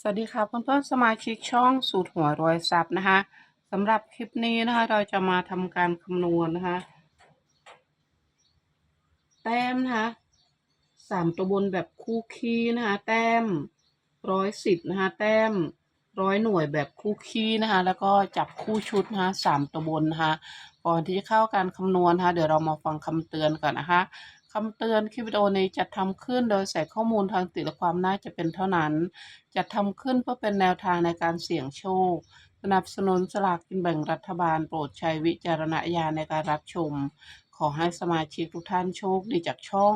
สวัสดีค่ะเพื่อนๆสมาชิกช่องสูตรหัวรวยทรัพย์นะคะสำหรับคลิปนี้นะคะ เราจะมาทำการคำนวณนะคะ แต้มนะคะสามตัวบนแบบคู่คีย์นะคะ แต้มร้อยสิบนะคะ แต้มร้อยหน่วยแบบคู่คีย์นะคะ แล้วก็จับคู่ชุดนะคะสามตัวบนนะคะก่อนที่จะเข้าการคำนวณนะคะ เดี๋ยวเรามาฟังคำเตือนก่อนนะคะ คำเตือนคลิปวิดีโอนี้จะทำขึ้นโดยใส่ข้อมูลทางติและความน่าจะเป็นเท่านั้นจะทำขึ้นเพื่อเป็นแนวทางในการเสี่ยงโชค สนับสนุนสลากกินแบ่งรัฐบาลโปรดใช้วิจารณญาณในการรับชม ขอให้สมาชิกทุกท่านโชคดีจากช่อง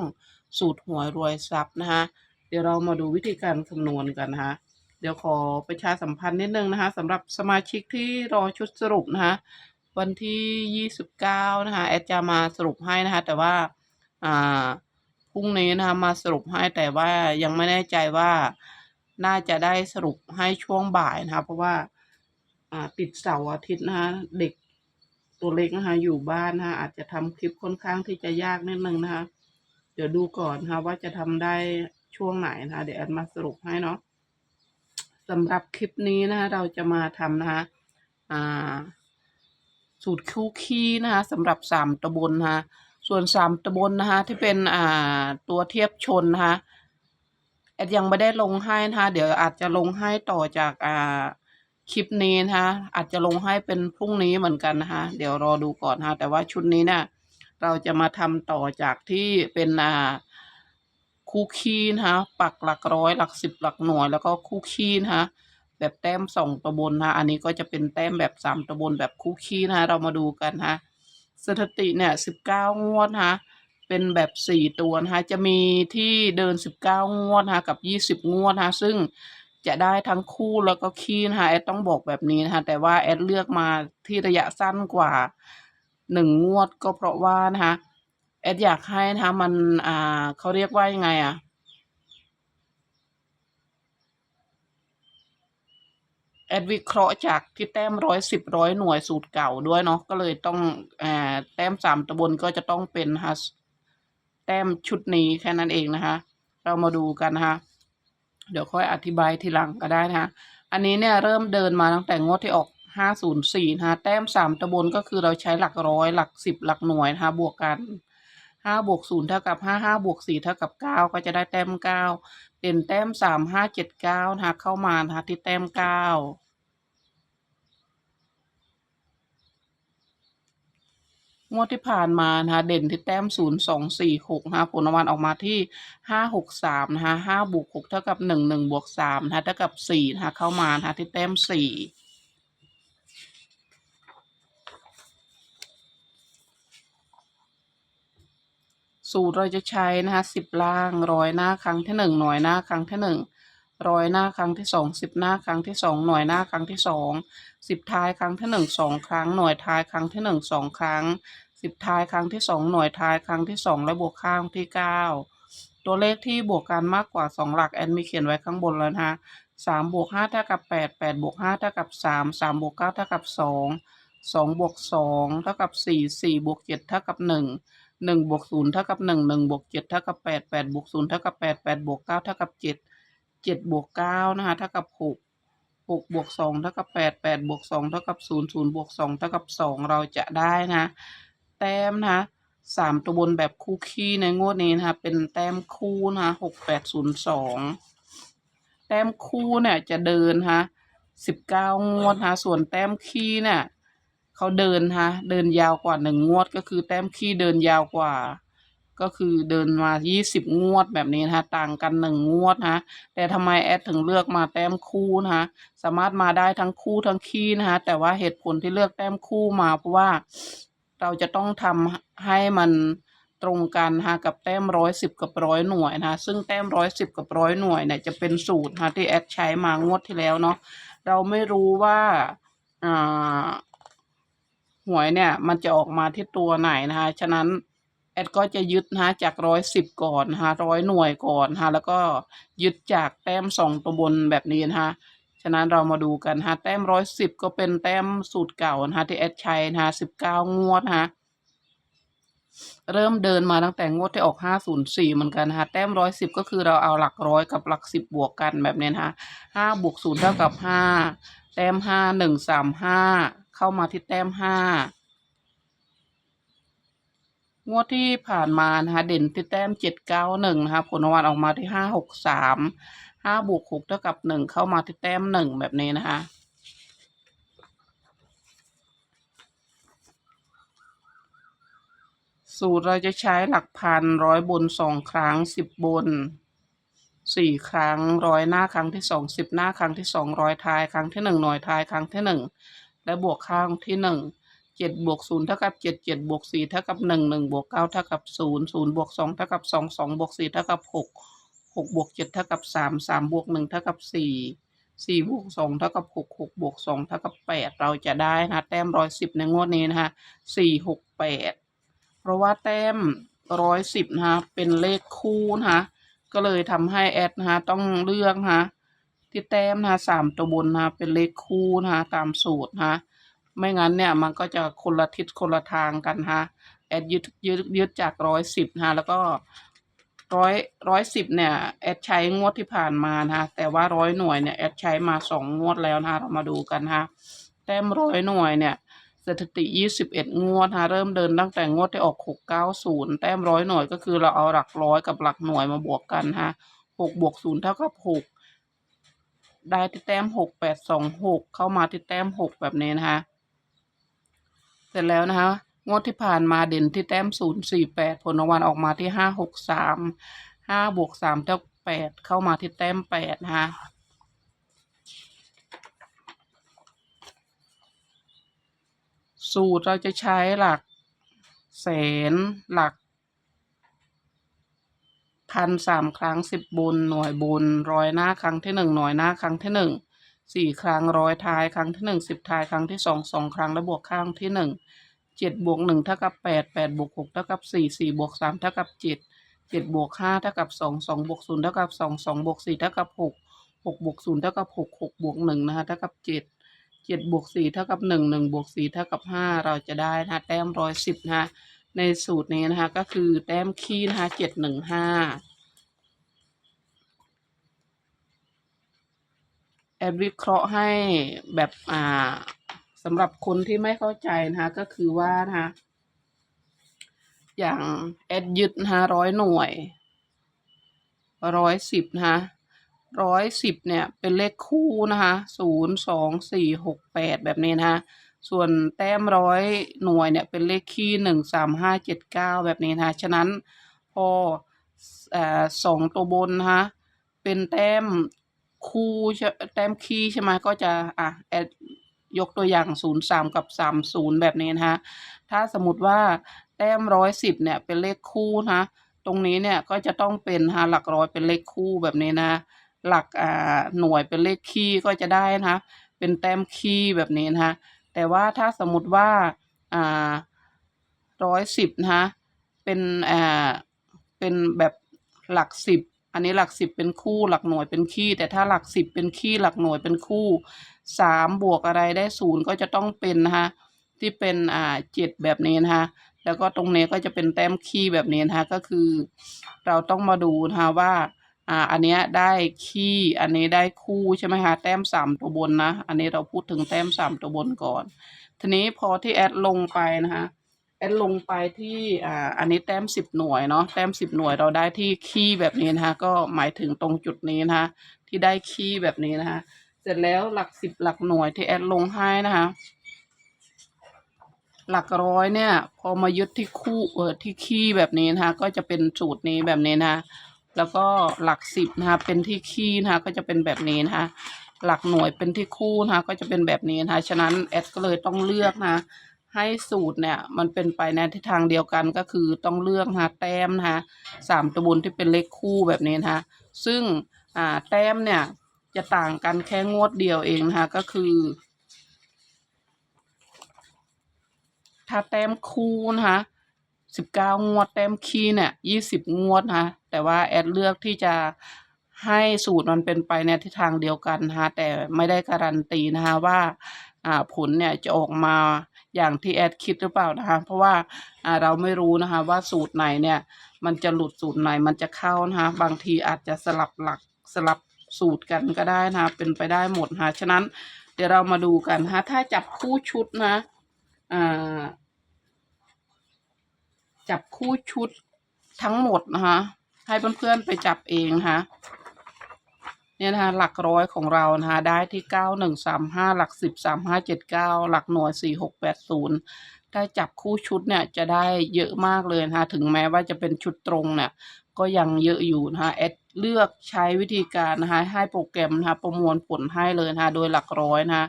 สูตรหวยรวยทรัพย์นะคะเดี๋ยวเรามาดูวิธีการคำนวณกันนะคะเดี๋ยวขอประชาสัมพันธ์นิดนึงนะคะสำหรับสมาชิกที่รอชุดสรุปนะคะวันที่ 29 นะคะแอดจะมาสรุปให้นะคะแต่ว่า อ่าพรุ่งนี้นะคะมาสรุปให้แต่ว่ายังไม่แน่ใจว่าน่าจะได้สรุปให้ช่วงบ่ายนะคะเพราะว่าอ่าติดเสาร์อาทิตย์นะคะเด็กตัวเล็กนะคะอยู่บ้านนะคะอาจจะทำคลิปค่อนข้างที่จะยากนิดนึงนะคะเดี๋ยวดูก่อนนะคะว่าจะทำได้ช่วงไหนนะคะเดี๋ยวแอดมาสรุปให้เนาะสำหรับคลิปนี้นะคะเราจะมาทำนะคะอ่าสูตรคู่คีย์นะคะสำหรับสามตะบนนะคะ ส่วนสามตะบนนะคะที่เป็นอ่าตัวเทียบชนนะคะแอดยังไม่ได้ลงให้นะคะเดี๋ยวอาจจะลงให้ต่อจากอ่าคลิปนี้นะคะอาจจะลงให้เป็นพรุ่งนี้เหมือนกันนะคะเดี๋ยวรอดูก่อนนะคะแต่ว่าชุดนี้เนี่ยเราจะมาทำต่อจากที่เป็นอ่าคู่คีย์นะคะปักหลักร้อยหลักสิบหลักหน่วย แล้วก็คู่คีย์นะคะแบบแต้มสองตะบนนะ อันนี้ก็จะเป็นแต้มแบบสามตะบนแบบคู่ขี้นะ เรามาดูกันนะ สถิติเนี่ยสิบเก้างวดนะเป็นแบบสี่ตัวนะคะจะมีที่เดินสิบเก้างวดนะกับยี่สิบงวดนะซึ่งจะได้ทั้งคู่แล้วก็ขี้นะคะแอดต้องบอกแบบนี้นะคะแต่ว่าแอดเลือกมาที่ระยะสั้นกว่าหนึ่งงวดก็เพราะว่านะคะแอดอยากให้นะคะมันอ่าเขาเรียกว่ายังไงอะ แอดวิเคราะห์จากที่แต้มร้อยสิบร้อยหน่วยสูตรเก่าด้วยเนาะก็เลยต้องอแต้มสามตะบนก็จะต้องเป็นฮัสแต้มชุดนี้แค่นั้นเองนะคะ เรามาดูกันนะคะเดี๋ยวค่อยอธิบายทีหลังก็ได้นะคะอันนี้เนี่ยเริ่มเดินมาตั้งแต่งวดที่ออกห้าศูนย์สี่นะคะแต้มสามตะบนก็คือเราใช้หลักร้อยหลักสิบหลักหน่วยนะคะบวกกันห้าบวกศูนย์เท่ากับห้าห้าบวกสี่เท่ากับเก้าก็จะได้แต้มเก้าเด่นแต้มสามห้าเจ็ดเก้านะคะเข้ามานะคะที่แต้มเก้า งวดที่ผ่านมานะคะ เด่นที่แต้มศูนย์สองสี่หกนะคะผลรางวัลออกมาที่ห้าหกสามนะคะห้าบวกหกเท่ากับหนึ่งหนึ่งบวกสามนะคะเท่ากับสี่นะคะเข้ามานะคะที่แต้มสี่สูตรเราจะใช้นะคะสิบล่างร้อยหน้าครั้งที่หนึ่งหน่วยหน้าครั้งที่หนึ่ง ร้อยหน้าครั้งที่สองสิบหน้าครั้งที่สองหน่วยหน้าครั้งที่สองสิบท้ายครั้งที่หนึ่งสองครั้งหน่วยท้ายครั้งที่หนึ่งสองครั้งสิบท้ายครั้งที่สองหน่วยท้ายครั้งที่สองและบวกข้างที่เก้าตัวเลขที่บวกกันมากกว่าสองหลักแอนมีเขียนไว้ข้างบนแล้วนะคะสามบวกห้าเท่ากับแปดแปดบวกห้าเท่ากับสามสามบวกเก้าเท่ากับสองสองบวกสองเท่ากับสี่สี่บวกเจ็ดเท่ากับหนึ่งหนึ่งบวกศูนย์เท่ากับหนึ่งหนึ่งบวกเจ็ดเท่ากับแปดแปดบวกศูนย์เท่ากับแปดแปดบวกเก้าเท่ากับเจ็ด เจ็ดบวกเก้านะคะเท่ากับหกหกบวกสองเท่ากับแปดแปดบวกสองเท่ากับศูนย์ศูนย์บวกสองเท่ากับสองเราจะได้นะ แต้มนะสามตัวบนแบบคู่ขี้ในงวดนี้นะคะเป็นแต้มคู่นะคะหกแปดศูนย์สองแต้มคู่เนี่ยจะเดินนะสิบเก้างวดนะส่วนแต้มขี้เนี่ยเขาเดินนะคะเดินยาวกว่าหนึ่งงวดก็คือแต้มขี้เดินยาวกว่า ก็คือเดินมายี่สิบงวดแบบนี้นะคะต่างกันหนึ่งงวดนะคะแต่ทำไมแอดถึงเลือกมาแต้มคู่นะคะสามารถมาได้ทั้งคู่ทั้งขี้นะคะแต่ว่าเหตุผลที่เลือกแต้มคู่มาเพราะว่าเราจะต้องทำให้มันตรงกันนะคะกับแต้มร้อยสิบกับร้อยหน่วยนะคะซึ่งแต้มร้อยสิบกับร้อยหน่วยเนี่ยจะเป็นสูตรนะคะที่แอดใช้มางวดที่แล้วเนาะเราไม่รู้ว่าอ่าหวยเนี่ยมันจะออกมาที่ตัวไหนนะคะฉะนั้น แอดก็จะยึดนะจากร้อยสิบก่อนนะคะร้อยหน่วยก่อนนะคะแล้วก็ยึดจากแต้มสองตัวบนแบบนี้นะคะฉะนั้นเรามาดูกันฮะแต้มร้อยสิบก็เป็นแต้มสูตรเก่านะฮะที่แอดใช้นะฮะสิบเก้างวดนะฮะเริ่มเดินมาตั้งแต่งวดที่ออกห้าศูนย์สี่เหมือนกันนะคะแต้มร้อยสิบก็คือเราเอาหลักร้อยกับหลักสิบบวกกันแบบนี้นะคะห้าบวกศูนย์เท่ากับห้าแต้มห้าหนึ่งสามห้าเข้ามาที่แต้มห้า งวดที่ผ่านมานะคะ เด่นที่แต้มเจ็ดเก้าหนึ่งนะคะ ผลรางวัลออกมาที่ห้าหกสามห้าบวกหกเท่ากับหนึ่งเข้ามาที่แต้มหนึ่งแบบนี้นะคะสูตรเราจะใช้หลักพันร้อยบนสองครั้งสิบบนสี่ครั้งร้อยหน้าครั้งที่สองสิบหน้าครั้งที่สองร้อยท้ายครั้งที่หนึ่งหน่วยท้ายครั้งที่หนึ่งและบวกข้างที่หนึ่ง เจ็ดบวกศูนย์เท่ากับเจ็ดเจ็ดบวกสี่เท่ากับหนึ่งหนึ่งบวกเก้าเท่ากับศูนย์ศูนย์บวกสองเท่ากับสองสองบวกสี่เท่ากับหกหกบวกเจ็ดเท่ากับสามสามบวกหนึ่งเท่ากับสี่สี่บวกสองเท่ากับหกหกบวกสองเท่ากับแปดเราจะได้นะแต้มร้อยสิบในงวดนี้นะคะสี่หกแปดเพราะว่าแต้มร้อยสิบนะคะเป็นเลขคู่นะคะก็เลยทำให้แอดนะคะต้องเลือกนะคะที่แต้มนะคะสามตัวบนนะคะเป็นเลขคู่นะคะตามสูตรนะคะ ไม่งั้นเนี่ยมันก็จะคนละทิศคนละทางกันนะแอดยึดยึดยึดจากร้อยสิบนะแล้วก็ร้อยร้อยสิบเนี่ยแอดใช้งวดที่ผ่านมานะแต่ว่าร้อยหน่วยเนี่ยแอดใช้มาสองงวดแล้วนะเรามาดูกันนะคะแต้มร้อยหน่วยเนี่ยสถิติ 21 งวดฮะเริ่มเดินตั้งแต่งวดที่ออก 690 แต้มร้อยหน่วยก็คือเราเอาหลักร้อยกับหลักหน่วยมาบวกกันฮะ6บวก0เท่ากับ6ได้ที่แต้ม 6826 เข้ามาที่แต้ม 6 แบบนี้นะคะ เสร็จแล้วนะคะ งวดที่ผ่านมาเด่นที่แต้ม048ผลรางวัลออกมาที่563 5บวก3เท่ากับ8เข้ามาที่แต้ม8นะคะสูตรเราจะใช้หลักแสนหลักพันสามครั้งสิบบนหน่วยบนร้อยหน้าครั้งที่หนึ่งหน่วยหน้าครั้งที่หนึ่ง สี่ครั้งร้อยท้ายครั้งที่หนึ่งสิบท้ายครั้งที่สองสองครั้งและบวกข้างที่หนึ่งเจ็ดบวกหนึ่งเท่ากับแปดแปดบวกหกเท่ากับสี่สี่บวกสามเท่ากับเจ็ดเจ็ดบวกห้าเท่ากับสองสองบวกศูนย์เท่ากับสองสองบวกสี่เท่ากับหกหกบวกศูนย์เท่ากับหกหกบวกหนึ่งนะคะเท่ากับเจ็ดเจ็ดบวกสี่เท่ากับหนึ่งหนึ่งบวกสี่เท่ากับห้าเราจะได้นะแต้มร้อยสิบนะคะในสูตรนี้นะคะก็คือแต้มคีนะคะเจ็ดหนึ่งห้า แอดวิเคราะห์ให้แบบอ่าสำหรับคนที่ไม่เข้าใจนะคะ ก็คือว่านะคะอย่างแอดยึดนะคะร้อยหน่วยร้อยสิบนะคะร้อยสิบเนี่ย เป็นเลขคู่นะคะศูนย์สองสี่หกแปดแบบนี้นะคะส่วนแต้มร้อยหน่วยเนี่ย เป็นเลขคี่หนึ่งสามห้าเจ็ดเก้าแบบนี้นะคะฉะนั้นพออสองตัวบนนะคะเป็นแต้ม คู่ใช่แต้มคีใช่ไหมก็จะอะแอดยกตัวอย่างศูนย์สามกับสามศูนย์แบบนี้นะคะถ้าสมมติว่าแต้มร้อยสิบเนี่ยเป็นเลขคู่นะ ตรงนี้เนี่ยก็จะต้องเป็นฮะหลักร้อยเป็นเลขคู่แบบนี้นะ หลักอ่าหน่วยเป็นเลขคี่ก็จะได้นะคะเป็นแต้มคี่แบบนี้นะคะแต่ว่าถ้าสมมติว่าอ่าร้อยสิบนะคะเป็นอ่าเป็นแบบหลักสิบ อันนี้หลักสิบเป็นคู่หลักหน่วยเป็นคี่ แต่ถ้าหลักสิบเป็นคี่หลักหน่วยเป็นคู่สามบวกอะไรได้ศูนย์ก็จะต้องเป็นนะคะที่เป็นอ่าเจ็ดแบบนี้นะคะแล้วก็ตรงนี้ก็จะเป็นแต้มคี่แบบนี้นะคะก็คือ เราต้องมาดูนะคะว่าอ่าอันนี้ได้คี่อันนี้ได้คู่ใช่ไหมคะแต้มสามตัวบนนะ อันนี้เราพูดถึงแต้มสามตัวบนก่อน ทีนี้พอที่แอดลงไปนะคะ แอดลงไปที่อ่าอันนี้แต้มสิบหน่วยเนาะแต้มสิบหน่วยเราได้ที่คี่แบบนี้นะคะก็หมายถึงตรงจุดนี้นะคะที่ได้คี่แบบนี้นะคะเสร็จแล้วหลักสิบหลักหน่วยที่แอดลงให้นะคะหลักร้อยเนี่ย พอมายึดที่คู่เออที่คี่แบบนี้นะคะก็จะเป็นสูตรนี้แบบนี้นะคะแล้วก็หลักสิบนะคะเป็นที่คี่นะคะก็จะเป็นแบบนี้นะคะหลักหน่วยเป็นที่คู่นะคะก็จะเป็นแบบนี้นะคะฉะนั้นแอดก็เลยต้องเลือกนะ ให้สูตรเนี่ย มันเป็นไปในทิศทางเดียวกันก็คือต้องเลือกนะแต้มนะคะสามตัวบนที่เป็นเลขคู่แบบนี้นะคะซึ่งอ่าแต้มเนี่ยจะต่างกันแค่งวดเดียวเองนะคะก็คือ ถ้าแต้มคู่นะคะสิบเก้างวดแต้มคีเนี่ยยี่สิบงวดนะคะแต่ว่าแอดเลือกที่จะให้สูตรมันเป็นไปในทิศทางเดียวกันนะคะแต่ไม่ได้การันตีนะคะว่าอ่าผลเนี่ยจะออกมา อย่างที่แอดคิดหรือเปล่านะคะ เพราะว่าเราไม่รู้นะคะ ว่าสูตรไหนเนี่ย มันจะหลุดสูตรไหนมันจะเข้านะคะ บางทีอาจจะสลับหลักสลับสูตรกันก็ได้นะะเป็นไปได้หมดนะคะฉะนั้นเดี๋ยวเรามาดูกันนะคะถ้าจับคู่ชุดนะอ่าจับคู่ชุดทั้งหมดนะคะให้เพื่อนๆไปจับเองนะคะ เนี่ยนะคะหลักร้อยของเรานะคะได้ที่เก้าหนึ่งสามห้าหลักสิบสามห้าเจ็ดเก้าหลักหน่วยสี่หกแปดศูนย์ถ้าจับคู่ชุดเนี่ยจะได้เยอะมากเลยนะคะถึงแม้ว่าจะเป็นชุดตรงเนี่ยก็ยังเยอะอยู่นะคะแอดเลือกใช้วิธีการนะคะให้โปรแกรมนะคะประมวลผลให้เลยนะคะโดยหลักร้อยนะคะ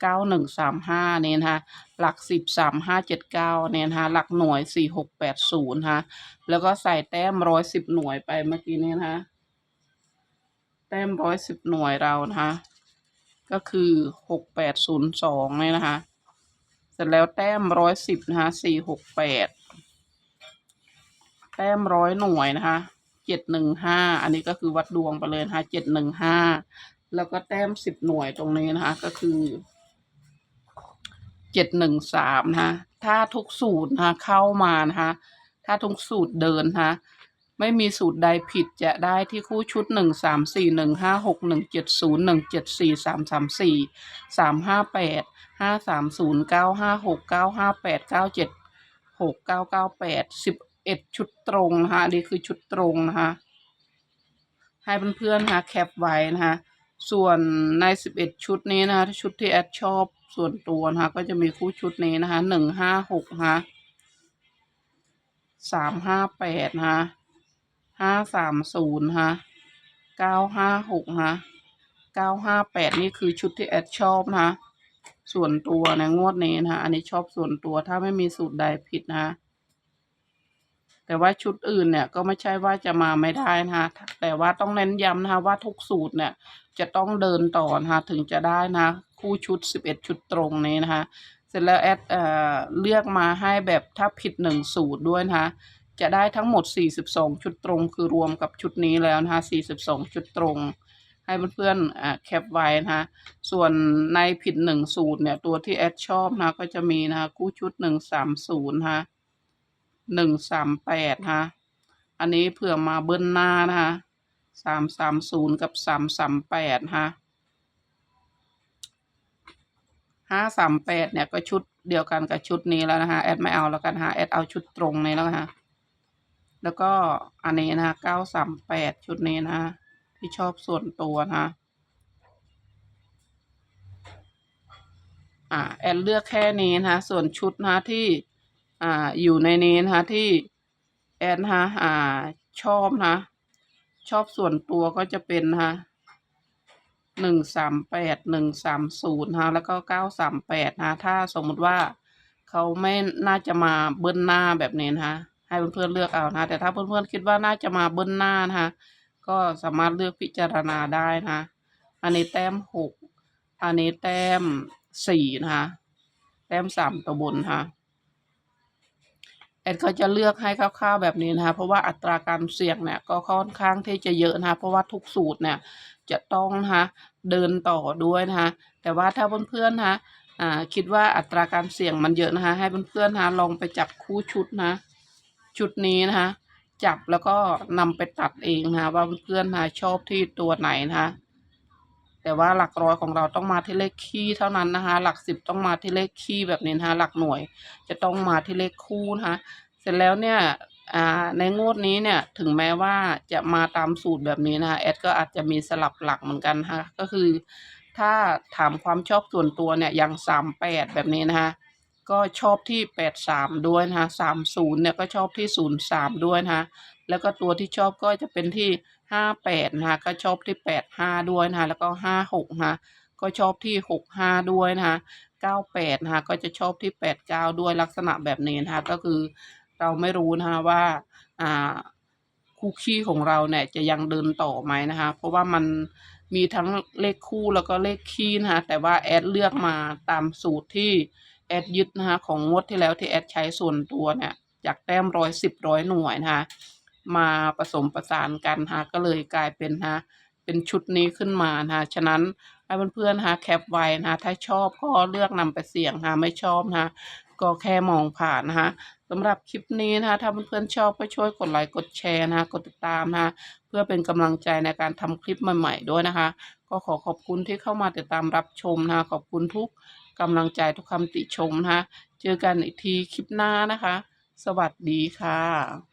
เก้าหนึ่งสามห้าเนี่ยนะคะหลักสิบสามห้าเจ็ดเก้าเนี่ยนะคะหลักหน่วยสี่หกแปดศูนย์นะะแล้วก็ใส่แต้มร้อยสิบหน่วยไปเมื่อกี้เนี้นะคะ แต้มร้อยสิบหน่วยเรานะคะ ก็คือหกแปดศูนย์สองเนี่ยนะคะ เสร็จแล้วแต้มร้อยสิบนะคะสี่หกแปดแต้มร้อยหน่วยนะคะเจ็ดหนึ่งห้าอันนี้ก็คือวัดดวงไปเลยนะคะเจ็ดหนึ่งห้าแล้วก็แต้มสิบหน่วยตรงนี้นะคะ ก็คือเจ็ดหนึ่งสามนะคะถ้าทุกสูตรนะคะเข้ามานะคะถ้าทุกสูตรเดินนะคะ ไม่มีสูตรใดผิดจะได้ที่คู่ชุดหนึ่งสามสี่หนึ่งห้าหกหนึ่งเจ็ดศูนย์หนึ่งเจ็ดสี่สามสามสี่สามห้าแปดห้าสามศูนย์เก้าห้าหกเก้าห้าแปดเก้าเจ็ดหกเก้าเก้าแปดสิบเอ็ดชุดตรงนะคะนนี้คือชุดตรงนะคะให้เพื่อนๆนะคะแคปไว้นะคะส่วนในสิบเอ็ดชุดนี้นะคะชุดที่แอดชอบส่วนตัวนะคะก็จะมีคู่ชุดนี้นะคะหนึ่งห้าหกนะคะสามห้าแปดนะคะ ห้าสามศูนย์นะเก้าห้าหกนะเก้าห้าแปดนี่คือชุดที่แอดชอบนะคะส่วนตัวในงวดนี้นะอันนี้ชอบส่วนตัวถ้าไม่มีสูตรใดผิดนะ แต่ว่าชุดอื่นเนี่ยก็ไม่ใช่ว่าจะมาไม่ได้นะคะแต่ว่าต้องเน้นย้ำนะคะว่าทุกสูตรเนี่ย จะต้องเดินต่อนะถึงจะได้นะ คู่ชุดสิบเอ็ดชุดตรงนี้นะคะเสร็จแล้วแอดเอ่อเลือกมาให้แบบถ้าผิดหนึ่งสูตรด้วยนะคะ จะได้ทั้งหมด 42 ชุดตรง คือรวมกับชุดนี้แล้วนะคะ42 ชุดตรง ให้เพื่อนๆอ่าแคปไว้นะคะส่วนในผิดหนึ่งสูตรเนี่ย ตัวที่แอดชอบนะก็จะมีนะคะคู่ชุด 130นะคะ138นะคะอันนี้เผื่อมาเบิ้ลหน้านะคะ330 กับ 338นะคะ538เนี่ยก็ชุดเดียวกันกับชุดนี้แล้วนะคะแอดไม่เอาแล้วกันนะคะแอดเอาชุดตรงนี้แล้วนะคะ แล้วก็อันนี้นะเก้าสามแปดชุดนี้นะที่ชอบส่วนตัวนะอ่าแอนเลือกแค่นี้นะส่วนชุดนะที่อ่าอยู่ในนี้นะที่แอนนะอ่าชอบนะ ชอบส่วนตัวก็จะเป็นนะหนึ่งสามแปดหนึ่งสามศูนย์นะแล้วก็เก้าสามแปดนะถ้าสมมติว่าเขาไม่น่าจะมาเบิ้ลหน้าแบบนี้นะ ให้เพื่อนๆเลือกเอานะ แต่ถ้าเพื่อนๆคิดว่าน่าจะมาเบิ้ลหน้านะคะก็สามารถเลือกพิจารณาได้นะ อันนี้แต้มหกอันนี้แต้มสี่นะคะแต้มสามตัวบนค่ะแอดเขาจะเลือกให้คร่าวๆแบบนี้นะคะ เพราะว่าอัตราการเสี่ยงเนี่ยก็ค่อนข้างที่จะเยอะนะคะ เพราะว่าทุกสูตรเนี่ยจะต้องนะคะเดินต่อด้วยนะคะแต่ว่าถ้าเพื่อนๆนะคะคิดว่าอัตราการเสี่ยงมันเยอะนะคะ ให้เพื่อนๆนะคะลองไปจับคู่ชุดนะ ชุดนี้นะคะจับแล้วก็นำไปตัดเองนะคะว่าเพื่อนๆนะชอบที่ตัวไหนนะคะแต่ว่าหลักร้อยของเราต้องมาที่เลขคี่เท่านั้นนะคะ หลักสิบต้องมาที่เลขคี่แบบนี้นะคะหลักหน่วยจะต้องมาที่เลขคู่นะคะเสร็จแล้วเนี่ยในงวดนี้เนี่ยถึงแม้ว่าจะมาตามสูตรแบบนี้นะคะแอดก็อาจจะมีสลับหลักเหมือนกันนะคะก็คือ ถ้าถามความชอบส่วนตัวเนี่ยอย่างสามแปดแบบนี้นะคะ ก็ชอบที่แปดสามด้วยนะคะสามศูนย์เนี่ยก็ชอบที่ศูนย์สามด้วยนะคะแล้วก็ตัวที่ชอบก็จะเป็นที่ห้าแปดนะคะก็ชอบที่แปดห้าด้วยนะคะแล้วก็ห้าหกนะคะก็ชอบที่หกห้าด้วยนะคะเก้าแปดนะคะก็จะชอบที่แปดเก้าด้วยลักษณะแบบนี้นะคะก็คือเราไม่รู้นะคะว่าอ่าคู่ขี้ของเราเนี่ยจะยังเดินต่อไหมนะคะ เพราะว่ามันมีทั้งเลขคู่แล้วก็เลขคี่นะคะแต่ว่าแอดเลือกมาตามสูตรที่ แอดยึดนะคะของงวดที่แล้วที่แอดใช้ส่วนตัวเนี่ยจากแต้มร้อยสิบร้อยหน่วยนะคะมาผสมประสานกันนะก็เลยกลายเป็นนะเป็นชุดนี้ขึ้นมานะคะฉะนั้นให้เพื่อนๆนะแคปไว้นะะถ้าชอบก็เลือกนำไปเสี่ยงนะไม่ชอบนะะก็แค่มองผ่านนะคะสำหรับคลิปนี้นะคะถ้าเพื่อนๆชอบก็ช่วยกดไลค์กดแชร์นะคะกดติดตามนะคะเพื่อเป็นกำลังใจในการทำคลิปใหม่ๆด้วยนะคะ ก็ขอขอบคุณที่เข้ามาติดตามรับชมนะคะขอบคุณทุก กำลังใจทุกคำติชมนะคะ เจอกันอีกทีคลิปหน้านะคะ สวัสดีค่ะ